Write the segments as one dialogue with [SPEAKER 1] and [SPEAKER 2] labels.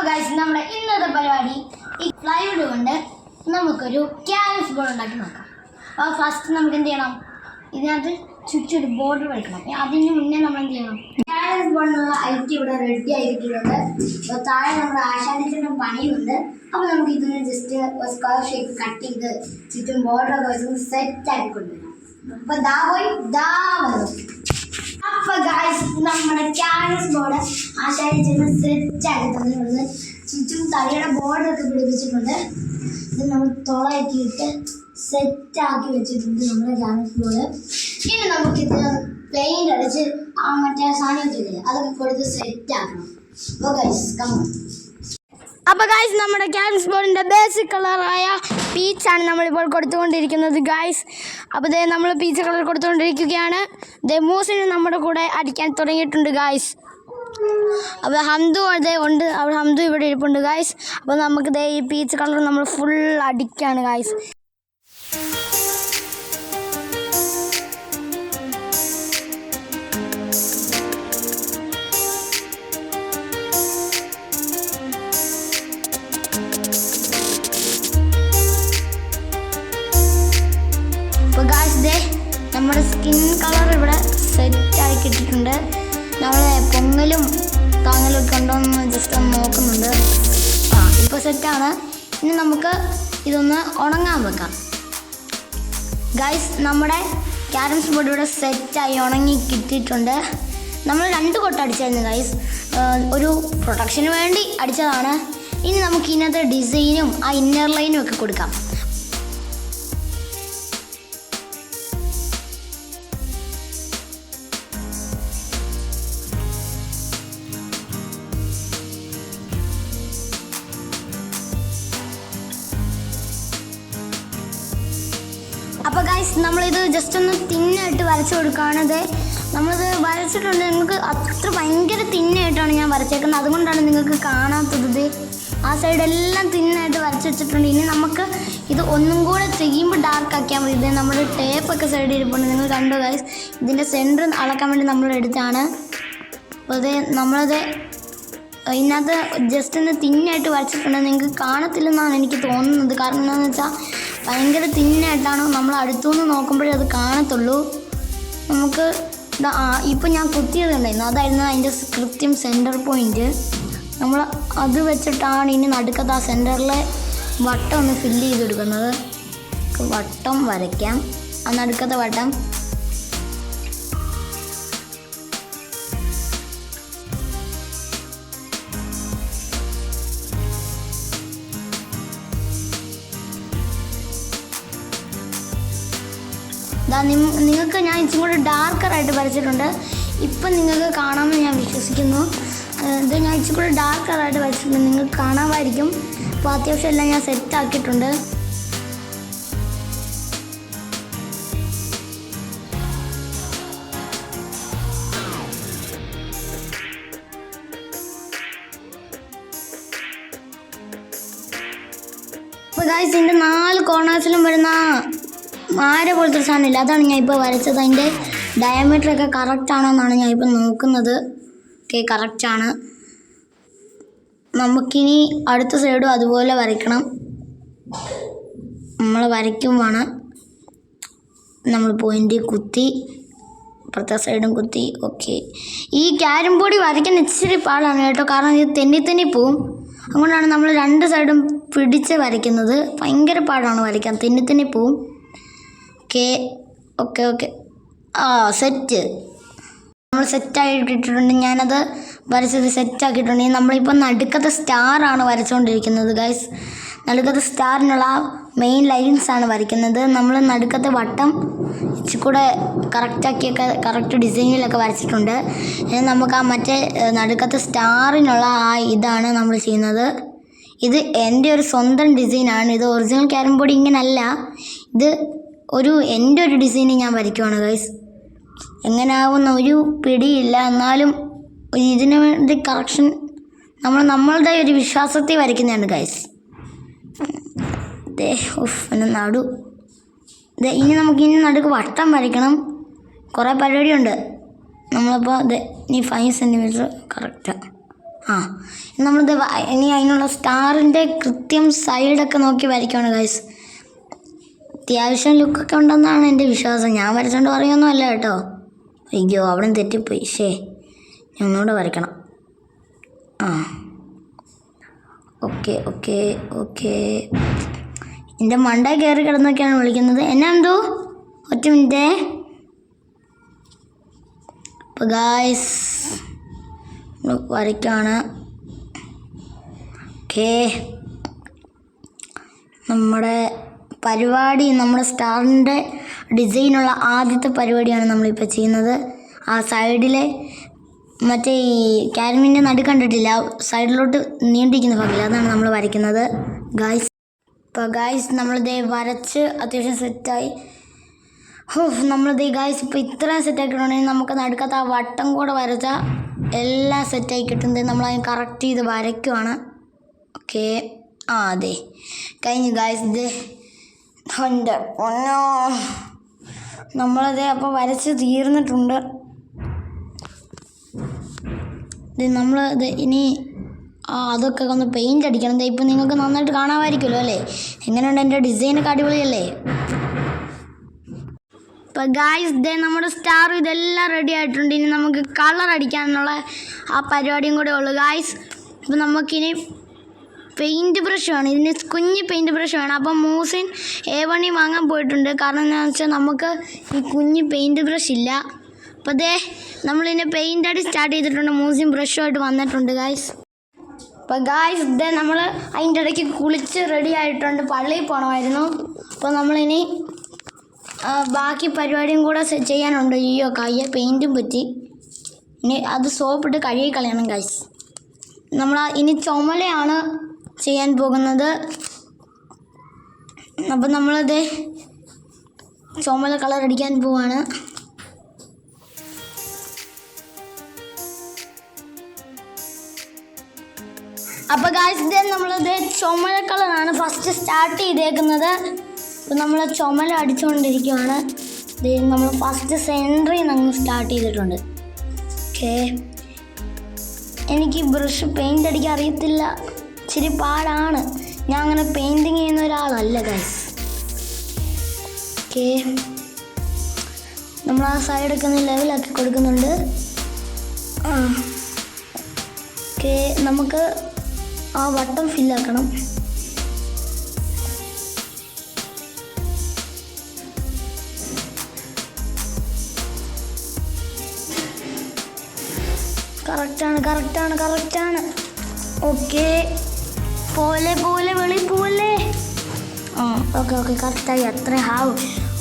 [SPEAKER 1] അപ്പോൾ ഗൈസ് നമ്മുടെ ഇന്നത്തെ പരിപാടി ഈ പ്ലൈവുഡ് കൊണ്ട് നമുക്കൊരു ക്യാൻസ് ബോർഡ് ഉണ്ടാക്കി നോക്കാം. അപ്പോൾ ഫസ്റ്റ് നമുക്ക് എന്ത് ചെയ്യണം? ഇതിനകത്ത് ചുറ്റൊരു ബോർഡർ വയ്ക്കണം അതിന് മുന്നേ നമ്മൾ എന്ത് ചെയ്യണം? ക്യാൻസ് ബോർഡിനുള്ള ഐറ്റി ഇവിടെ റെഡി ആയിരിക്കുന്നുണ്ട് അപ്പോൾ താഴെ നമ്മുടെ ആശാനിച്ചിട്ടും പണിയുണ്ട്. അപ്പോൾ നമുക്ക് ഇതിന് ജസ്റ്റ് സ്ക്വയർ ഷേപ്പ് കട്ട് ചെയ്ത് ചുറ്റും ബോർഡറൊക്കെ വെച്ച് സെറ്റ് ആക്കി കൊണ്ടുവരാം. അപ്പോൾ ദാ പോയി ദാ വന്നു. അപ്പൊ ഗായ്സ് നമ്മുടെ ക്യാൻവസ് ബോർഡ് ആശാരി ചെന്ന് സെറ്റ് ആക്കി തന്നിട്ടുണ്ട് ചുറ്റും തലയുടെ ബോർഡൊക്കെ പിടിപ്പിച്ചിട്ടുണ്ട്. ഇത് നമ്മൾ തുളയാക്കിയിട്ട് സെറ്റ് ആക്കി വെച്ചിട്ടുണ്ട് നമ്മുടെ ക്യാൻവസ് ബോർഡ് ഇനി നമുക്കിത് പെയിന്റ് അടിച്ച് ആ മറ്റേ സാധനത്തില്ലേ അതൊക്കെ കൊടുത്ത് സെറ്റ് ആക്കണം. ഓ ഗൈസ് കമ്മ അപ്പോൾ ഗായ്സ് നമ്മുടെ ക്യാൻസ് ബോർഡിന്റെ ബേസിക് കളറായ പീച്ചാണ് നമ്മളിപ്പോൾ കൊടുത്തുകൊണ്ടിരിക്കുന്നത് ഗായ്സ് അപ്പോൾ ദേ നമ്മൾ പീച്ച് കളർ കൊടുത്തുകൊണ്ടിരിക്കുകയാണ്. ദേ മൂസിന് നമ്മുടെ കൂടെ അടിക്കാൻ തുടങ്ങിയിട്ടുണ്ട് ഗായ്സ് അപ്പോൾ ഹന്തു അതേ ഉണ്ട്. അവിടെ ഹന്തു ഇവിടെ ഇരിപ്പുണ്ട് ഗായ്സ് അപ്പോൾ നമുക്ക് ദേ ഈ പീച്ച് കളർ നമ്മൾ ഫുൾ അടിക്കുകയാണ് ഗായ്സ് നമ്മുടെ സ്കിൻ കളർ ഇവിടെ സെറ്റ് ആയി കിട്ടിയിട്ടുണ്ട്. നമ്മൾ പൊങ്ങലും താങ്ങലും ഒക്കെ ഉണ്ടോ എന്ന് ജസ്റ്റ് ഒന്ന് നോക്കുന്നുണ്ട്. ആ ഇപ്പോൾ സെറ്റാണ് ഇനി നമുക്ക് ഇതൊന്ന് ഉണങ്ങാൻ വെക്കാം. ഗൈസ് നമ്മുടെ ക്യാരംസ് ബോർഡ് ഇവിടെ സെറ്റായി ഉണങ്ങി കിട്ടിയിട്ടുണ്ട്. നമ്മൾ രണ്ട് കൊട്ട അടിച്ചായിരുന്നു ഗൈസ് ഒരു പ്രൊട്ടക്ഷന് വേണ്ടി അടിച്ചതാണ്. ഇനി നമുക്ക് ഇതിനകത്ത് ഡിസൈനും ആ ഇന്നർ ലൈനും ഒക്കെ കൊടുക്കാം. ജസ്റ്റ് ഒന്ന് തിന്നായിട്ട് വരച്ചു കൊടുക്കുകയാണത് നമ്മളത് വരച്ചിട്ടുണ്ട്. നിങ്ങൾക്ക് അത്ര ഭയങ്കര തിന്നായിട്ടാണ് ഞാൻ വരച്ചേക്കുന്നത്. അതുകൊണ്ടാണ് നിങ്ങൾക്ക് കാണാത്തത്. ആ സൈഡെല്ലാം തിന്നായിട്ട് വരച്ച് വെച്ചിട്ടുണ്ട്. ഇനി നമുക്ക് ഇത് ഒന്നും കൂടെ ചെയ്യുമ്പോൾ ഡാർക്ക് ആക്കിയാൽ മതി. ഇത് നമ്മുടെ ടേപ്പൊക്കെ സൈഡിൽ ഇരിപ്പുണ്ട്. നിങ്ങൾ കണ്ടു ഗൈസ് ഇതിന്റെ സെന്റർ അളക്കാൻ വേണ്ടി നമ്മൾ എടുത്താണ്. അപ്പോൾ ഇത് നമ്മളത് ഇതിനകത്ത് ജസ്റ്റ് ഒന്ന് തിന്നായിട്ട് വരച്ചിട്ടുണ്ട്. നിങ്ങൾക്ക് കാണത്തില്ലെന്നാണ് എനിക്ക് തോന്നുന്നത്. കാരണം എന്താണെന്ന് വെച്ചാൽ ഭയങ്കര തിന്നായിട്ടാണ് നമ്മൾ അടുത്തുനിന്ന് നോക്കുമ്പോഴേ അത് കാണത്തുള്ളൂ. നമുക്ക് ഇപ്പം ഞാൻ കുത്തിയതുണ്ടായിരുന്നു അതായിരുന്നു അതിന്റെ കൃത്യം സെന്റർ പോയിന്റ് നമ്മൾ അത് വെച്ചിട്ടാണ് ഇനി നടുക്കത്ത് ആ സെന്ററിലെ വട്ടം ഒന്ന് ഫില്ല് ചെയ്തെടുക്കുന്നത്. വട്ടം വരയ്ക്കാം. ആ നടുക്കത്തെ വട്ടം നിങ്ങൾക്ക് ഞാൻ ഇച്ചിരി കൂടെ ഡാർക്കറായിട്ട് വരച്ചിട്ടുണ്ട്. ഇപ്പം നിങ്ങൾക്ക് കാണാമെന്ന് ഞാൻ വിശ്വസിക്കുന്നു. ഇത് ഞാൻ ഇച്ചിരി കൂടെ ഡാർക്കറായിട്ട് വരച്ചിട്ടുണ്ട്. നിങ്ങൾക്ക് കാണാമായിരിക്കും. അപ്പോൾ അത്യാവശ്യം എല്ലാം ഞാൻ സെറ്റ് ആക്കിയിട്ടുണ്ട്. ഇതിന്റെ നാല് കോർണേഴ്സിലും വരുന്ന മാര പോലത്തെ ഒരു സാധനമില്ല. അതാണ് ഞാൻ ഇപ്പോൾ വരച്ചത്. അതിന്റെ ഡയമീറ്റർ ഒക്കെ കറക്റ്റ് ആണോ എന്നാണ് ഞാൻ ഇപ്പോൾ നോക്കുന്നത്. ഓക്കെ ആണ്. നമുക്കിനി അടുത്ത സൈഡും അതുപോലെ വരയ്ക്കണം. നമ്മൾ വരയ്ക്കും വേണം നമ്മൾ പോയിന്റ് കുത്തി. അപ്പുറത്തെ സൈഡും കുത്തി. ഓക്കെ ഈ ക്യാരം ബോർഡ് വരയ്ക്കാൻ ഇച്ചിരി പാടാണ് കേട്ടോ. കാരണം ഇത് തെന്നി തെന്നി പോവും. അതുകൊണ്ടാണ് നമ്മൾ രണ്ട് സൈഡും പിടിച്ച് വരയ്ക്കുന്നത്. ഭയങ്കര പാടാണ് വരയ്ക്കാൻ. തെന്നി തെന്നി പോവും. Okay okay okay. ആ സെറ്റ്. നമ്മൾ സെറ്റായിട്ടിട്ടുണ്ട്. ഞാനത് വരച്ചത് സെറ്റാക്കിയിട്ടുണ്ട്. നമ്മളിപ്പോൾ നടുക്കത്തെ സ്റ്റാറാണ് വരച്ചുകൊണ്ടിരിക്കുന്നത് ഗൈസ് നടുക്കത്തെ സ്റ്റാറിനുള്ള മെയിൻ ലൈൻസ് ആണ് വരയ്ക്കുന്നത്. നമ്മൾ നടുക്കത്തെ വട്ടം ഇച്ചിരി കൂടെ കറക്റ്റാക്കിയൊക്കെ കറക്റ്റ് ഡിസൈനിലൊക്കെ വരച്ചിട്ടുണ്ട്. ഇനി നമുക്ക് ആ മറ്റേ നടുക്കത്തെ സ്റ്റാറിനുള്ള ആ ഇതാണ് നമ്മൾ ചെയ്യുന്നത്. ഇത് എന്റെ ഒരു സ്വന്തം ഡിസൈനാണ് ഇത് ഒറിജിനൽ ക്യാരം ബോർഡ് ഇങ്ങനല്ല. ഇത് ഒരു എന്റെ ഒരു ഡിസൈൻ ഞാൻ വരയ്ക്കുവാണ് ഗൈസ് എങ്ങനെയാവുന്ന ഒരു പിടിയില്ല. എന്നാലും ഇതിനു വേണ്ടി കറക്ഷൻ നമ്മൾ നമ്മളുടെ ഒരു വിശ്വാസത്തിൽ വരയ്ക്കുന്നതാണ് ഗൈസ് ഉഫ് എന്നെ നടു. ഇനി നമുക്ക് ഇനി നടുക്ക് വട്ടം വരയ്ക്കണം. കുറേ പരിപാടിയുണ്ട്. നമ്മളിപ്പോൾ ദേ ഇനി ഫൈവ് സെന്റിമീറ്റർ കറക്റ്റാണ് ആ നമ്മളിത് ഇനി അതിനുള്ള സ്റ്റാറിന്റെ കൃത്യം സൈഡൊക്കെ നോക്കി വരയ്ക്കുകയാണ് ഗൈസ് അത്യാവശ്യം ലുക്കൊക്കെ ഉണ്ടെന്നാണ് എന്റെ വിശ്വാസം. ഞാൻ വരച്ചോണ്ട് പറയുമൊന്നും കേട്ടോ. അയ്യോ അവിടെ തെറ്റിപ്പോയി. ശേ ഞാൻ ഒന്നുകൂടെ വരയ്ക്കണം. ആ. Okay okay okay. എന്റെ മണ്ട കയറി കിടന്നൊക്കെയാണ് വിളിക്കുന്നത്. എന്നാ എന്തോ ഒറ്റ മിനിറ്റേ. അപ്പോൾ ഗായ്സ് വരയ്ക്കാണ്. ഓക്കേ. നമ്മുടെ പരിപാടി നമ്മുടെ സ്റ്റാറിന്റെ ഡിസൈനുള്ള ആദ്യത്തെ പരിപാടിയാണ് നമ്മളിപ്പോൾ ചെയ്യുന്നത്. ആ സൈഡിലെ മറ്റേ ഈ കാരമിന്റെ നടു കണ്ടിട്ടില്ല. സൈഡിലോട്ട് നീണ്ടിരിക്കുന്ന ഭാഗമില്ല. അതാണ് നമ്മൾ വരയ്ക്കുന്നത്. ഗായ്സ് ഇപ്പോൾ ഗായ്സ് നമ്മളിതേ വരച്ച് അത്യാവശ്യം സെറ്റായി. ഹോ നമ്മളിത് ഗായ്സ് ഇപ്പോൾ ഇത്രയും സെറ്റാക്കിയിട്ടുണ്ടെങ്കിൽ നമുക്ക് നടുക്കത്ത് ആ വട്ടം കൂടെ വരച്ചാൽ എല്ലാം സെറ്റായി കിട്ടുന്നത് നമ്മൾ അതിന് കറക്റ്റ് ചെയ്ത് വരയ്ക്കുവാണ്. ഓക്കെ ആ അതെ. കഴിഞ്ഞു ഗായ്സ് ഇത് എന്റെ പൊന്നോ നമ്മളത് അപ്പോൾ വരച്ച് തീർന്നിട്ടുണ്ട്. നമ്മൾ ഇത് ഇനി ആ അതൊക്കെ ഒന്ന് പെയിന്റ് അടിക്കണം. ദേ ഇപ്പം നിങ്ങൾക്ക് നന്നായിട്ട് കാണാമായിരിക്കുമല്ലോ അല്ലേ? എങ്ങനെയുണ്ട് എന്റെ ഡിസൈനൊക്കെ അടിപൊളിയല്ലേ? ഇപ്പം ഗായ്സ് ദേ നമ്മുടെ സ്റ്റാർ ഇതെല്ലാം റെഡി ആയിട്ടുണ്ട്. ഇനി നമുക്ക് കളർ അടിക്കാനുള്ള ആ പരിപാടിയും കൂടെ ഉള്ളു. ഗായ്സ് ഇപ്പം നമുക്കിനി പെയിന്റ് ബ്രഷ് വേണം ഇതിന് കുഞ്ഞ് പെയിന്റ് ബ്രഷ് വേണം അപ്പം മൂസിൻ എ വണ്ണി വാങ്ങാൻ പോയിട്ടുണ്ട്. കാരണം എന്താണെന്ന് വെച്ചാൽ നമുക്ക് ഈ കുഞ്ഞ് പെയിന്റ് ബ്രഷ് ഇല്ല. അപ്പോൾ ദേ നമ്മളിതിനെ പെയിന്റ് അടി സ്റ്റാർട്ട് ചെയ്തിട്ടുണ്ട്. മൂസിൻ ബ്രഷുമായിട്ട് വന്നിട്ടുണ്ട് ഗായ്സ്. അപ്പോൾ ഗായ്സ് ഇതേ നമ്മൾ അതിന്റെ ഇടയ്ക്ക് കുളിച്ച് റെഡി ആയിട്ടുണ്ട്. പള്ളിയിൽ പോകണമായിരുന്നു അപ്പോൾ നമ്മളിനി ബാക്കി പരിപാടിയും കൂടെ ചെയ്യാനുണ്ട്. അയ്യോ കയ്യ പെയിന്റും പറ്റി. ഇനി അത് സോപ്പിട്ട് കഴുകി കളയണം ഗായ്സ്. നമ്മൾ ഇനി ചുമലയാണ് ചെയ്യാൻ പോകുന്നത്. അപ്പം നമ്മളത് ചുമല കളർ അടിക്കാൻ പോവാണ്. അപ്പോൾ ഗായ്സ് നമ്മളത് ചുമല കളറാണ് ഫസ്റ്റ് സ്റ്റാർട്ട് ചെയ്തേക്കുന്നത്. അപ്പോൾ നമ്മൾ ചുമല അടിച്ചുകൊണ്ടിരിക്കുകയാണ് നമ്മൾ ഫസ്റ്റ് സെന്ററിൽ നിന്ന് സ്റ്റാർട്ട് ചെയ്തിട്ടുണ്ട്. ഓക്കേ എനിക്ക് ബ്രഷ് പെയിന്റ് അടിക്കാൻ അറിയത്തില്ല. ഇച്ചിരി പാടാണ്. ഞാൻ അങ്ങനെ പെയിന്റിങ് ചെയ്യുന്ന ഒരാളല്ല ഗൈസ് ഓക്കെ നമ്മൾ ആ സൈഡൊക്കെ ഒന്ന് ലെവലാക്കി കൊടുക്കുന്നുണ്ട്. ആ. ഓക്കെ നമുക്ക് ആ വട്ടം ഫില്ലാക്കണം കറക്റ്റാണ് കറക്റ്റാണ് കറക്റ്റാണ് ഓക്കെ പോലെ പോലെ വെളി പോലെ. ആ. ഓക്കെ ഓക്കെ കറക്റ്റായി. അത്ര ഹാവ്.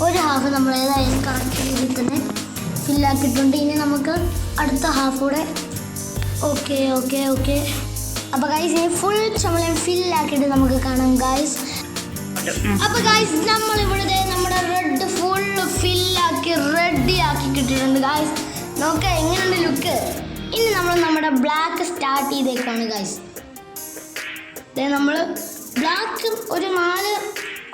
[SPEAKER 1] ഒരു ഹാഫ് നമ്മൾ ഏതായാലും കറക്റ്റ് രീതിയിൽ തന്നെ ഫില്ലാക്കിയിട്ടുണ്ട് ഇനി നമുക്ക് അടുത്ത ഹാഫ് കൂടെ ഓക്കെ ഓക്കെ ഓക്കെ. അപ്പോൾ ഗൈസ് ഇനി ഫുൾ ചുമലയും ഫില്ലാക്കിയിട്ട് നമുക്ക് കാണാം ഗൈസ് അപ്പോൾ ഗൈസ് നമ്മൾ ഇവിടെ നമ്മുടെ റെഡ് ഫുൾ ഫില്ലാക്കി റെഡി ആക്കി കിട്ടിയിട്ടുണ്ട് ഗൈസ് നോക്കാം എങ്ങനെയുണ്ട് ലുക്ക് ഇനി നമ്മൾ നമ്മുടെ ബ്ലാക്ക് സ്റ്റാർട്ട് ചെയ്തേക്കാണ് ഗൈസ് നമ്മൾ ബ്ലാക്ക് ഒരു നാല്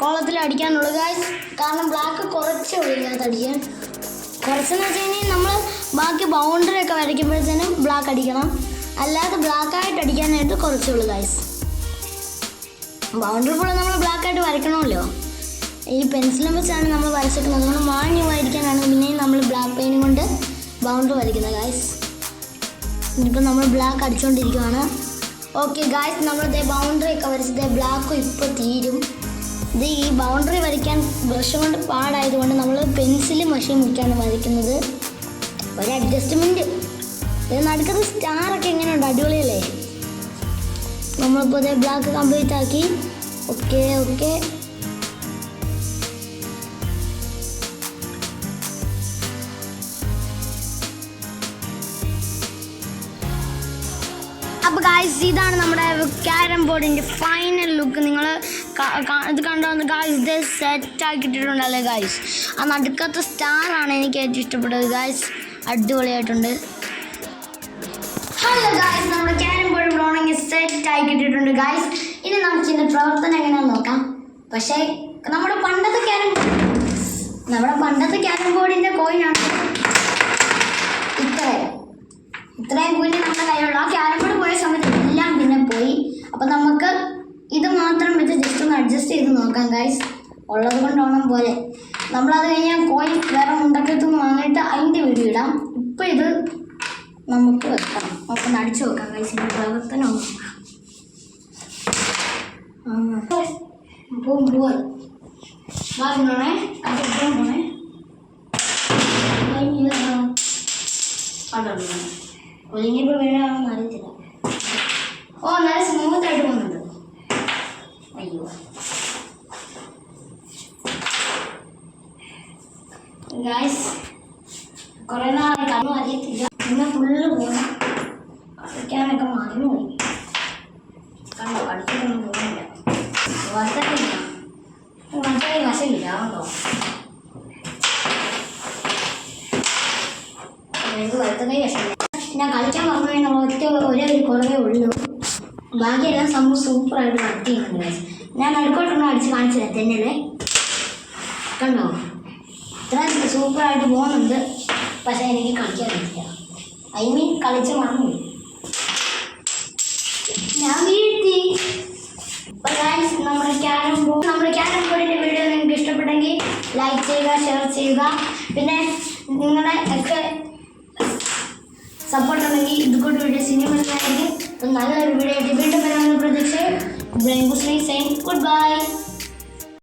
[SPEAKER 1] കോളത്തിൽ അടിക്കാനുള്ളൂ. ഗായ്സ് കാരണം ബ്ലാക്ക് കുറച്ചേ ഉള്ളൂ ഇതിനകത്ത് അടിക്കാൻ. കുറച്ചെന്ന് വെച്ച് കഴിഞ്ഞാൽ നമ്മൾ ബാക്കി ബൗണ്ടറി ഒക്കെ വരയ്ക്കുമ്പോഴത്തേനും ബ്ലാക്ക് അടിക്കണം. അല്ലാതെ ബ്ലാക്ക് ആയിട്ട് അടിക്കാനായിട്ട് കുറച്ചേ ഉള്ളൂ ഗായ്സ് ബൗണ്ടറി ഫുള്ള് നമ്മൾ ബ്ലാക്ക് ആയിട്ട് വരയ്ക്കണമല്ലോ. ഈ പെൻസിലും വെച്ചാണ് നമ്മൾ വരച്ചിട്ടുള്ളത് നമ്മൾ മാന്യമായിരിക്കാനാണ് പിന്നെയും നമ്മൾ ബ്ലാക്ക് പെയിൻ കൊണ്ട് ബൗണ്ടറി വരയ്ക്കുന്നത് ഗായ്സ് ഇനിയിപ്പോൾ നമ്മൾ ബ്ലാക്ക് അടിച്ചുകൊണ്ടിരിക്കുകയാണ് ഓക്കെ ഗായ്സ് നമ്മളിത് ബൗണ്ടറി ഒക്കെ വരച്ചത് ബ്ലാക്ക് ഇപ്പോൾ തീരും. ഇത് ഈ ബൗണ്ടറി വരയ്ക്കാൻ ബ്രഷ് കൊണ്ട് പാടായതുകൊണ്ട് നമ്മൾ പെൻസിൽ മഷീൻ മുറ്റാണ് വരയ്ക്കുന്നത്. ഒരു അഡ്ജസ്റ്റ്മെന്റ് ഇത് നടുക്കത്ത് സ്റ്റാറൊക്കെ എങ്ങനെയുണ്ട്? അടിപൊളിയല്ലേ? നമ്മളിപ്പോൾ ഇതേ ബ്ലാക്ക് കംപ്ലീറ്റ് ആക്കി. ഓക്കെ ഓക്കെ അപ്പോൾ ഗായ്സ് ഇതാണ് നമ്മുടെ ക്യാരം ബോർഡിന്റെ ഫൈനൽ ലുക്ക് നിങ്ങൾ ഇത് കണ്ടോന്ന് ഗായ്സ് ഇത് സെറ്റ് ആക്കിയിട്ടുണ്ടല്ലേ ഗായ്സ് ആ നടുക്കത്തെ സ്റ്റാറാണ് എനിക്ക് ഏറ്റവും ഇഷ്ടപ്പെട്ടത്. ഗായ്സ് അടിപൊളിയായിട്ടുണ്ട്. ഹലോ ഗായ്സ് നമ്മുടെ ക്യാരം ബോർഡ് ബ്ലോണിങ് സെറ്റ് ആക്കിയിട്ടുണ്ട് ഗായ്സ് ഇനി നമുക്ക് ഇതിന്റെ പ്രവർത്തനം എങ്ങനെയാണെന്ന് നോക്കാം? പക്ഷേ നമ്മുടെ പണ്ടത്തെ ക്യാരം നമ്മുടെ പണ്ടത്തെ ക്യാരം ബോർഡിന്റെ കോയിനാണ് ഇത്രയും കൂടി നമ്മുടെ കയ്യിലുള്ള ആ ക്യാരം ബോർഡ് പോയ സമയത്ത് എല്ലാം പിന്നെ പോയി. അപ്പം നമുക്ക് ഇത് മാത്രം വെച്ച് ജസ്റ്റ് ഒന്ന് അഡ്ജസ്റ്റ് ചെയ്ത് നോക്കാം ഗൈസ് ഉള്ളത് കൊണ്ടോണം പോലെ. നമ്മളത് കഴിഞ്ഞാൽ കോയിൻ വേറെ മുണ്ടക്കത്ത് നിന്ന് വാങ്ങിയിട്ട് അതിന്റെ വീഡിയോ ഇടാം. ഇപ്പം ഇത് നമുക്ക് വെക്കാം. അപ്പം അടിച്ചു നോക്കാം ഗൈസ് ഇതിന്റെ ഒന്ന് നോക്കാം. ആ. പോവും പോവാം. വാ ഇന്നോണേ അത് ഇപ്പം പോണേ. അയ്യോ കണ്ടോ ഒതുങ്ങിയപ്പോൾ വീഴാണെന്ന് അറിയത്തില്ല ഓ നല്ല സ്മൂത്ത് ആയിട്ട് പോകുന്നുണ്ട്. അയ്യോ. ഗായ്സ് കുറേ നാളെ കണ്ണു അറിയത്തില്ല. പിന്നെ ഫുള്ള് പോകണം കളിക്കാനൊക്കെ മറന്നുപോയി കണ്ടോ കളിച്ചിട്ടൊന്നും പോകുന്നില്ല. വസത്തില്ല വസതി വശമില്ല കേട്ടോ എനിക്ക് വിഷമില്ല ഞാൻ കളിക്കാൻ പറഞ്ഞു ഒറ്റ ഒരേ ഒരു കുറവേ ഉള്ളൂ. ബാക്കിയെല്ലാം സംഭവം സൂപ്പറായിട്ട് ചെയ്യുന്നുണ്ട് guys. ഞാൻ നടുക്കോട്ടൊന്നും അടിച്ച് കാണിച്ചില്ല തെന്നല്ലേ കണ്ടോ? ഇത്ര സൂപ്പറായിട്ട് പോകുന്നുണ്ട്. പക്ഷേ എനിക്ക് കളിക്കാൻ പറ്റില്ല. ഐ മീൻ കളിച്ച് മറന്നു ഞാൻ വീഴ്ത്തി. ഗൈസ് നമ്മുടെ ക്യാരം ബോർഡ് നമ്മുടെ ക്യാരം ബോർഡിന്റെ വീഡിയോ നിങ്ങൾക്ക് ഇഷ്ടപ്പെട്ടെങ്കിൽ ലൈക്ക് ചെയ്യുക ഷെയർ ചെയ്യുക. പിന്നെ നിങ്ങളുടെ ഒക്കെ സപ്പോർട്ട് ഉണ്ടെങ്കിൽ ഇതുകൊണ്ട് വീഡിയോ സിനിമ നല്ലൊരു വീഡിയോ ആയിട്ട് വീണ്ടും വരാമെന്ന് പ്രതീക്ഷ ബ്രെയിൻ ഗുഡ് ബൈ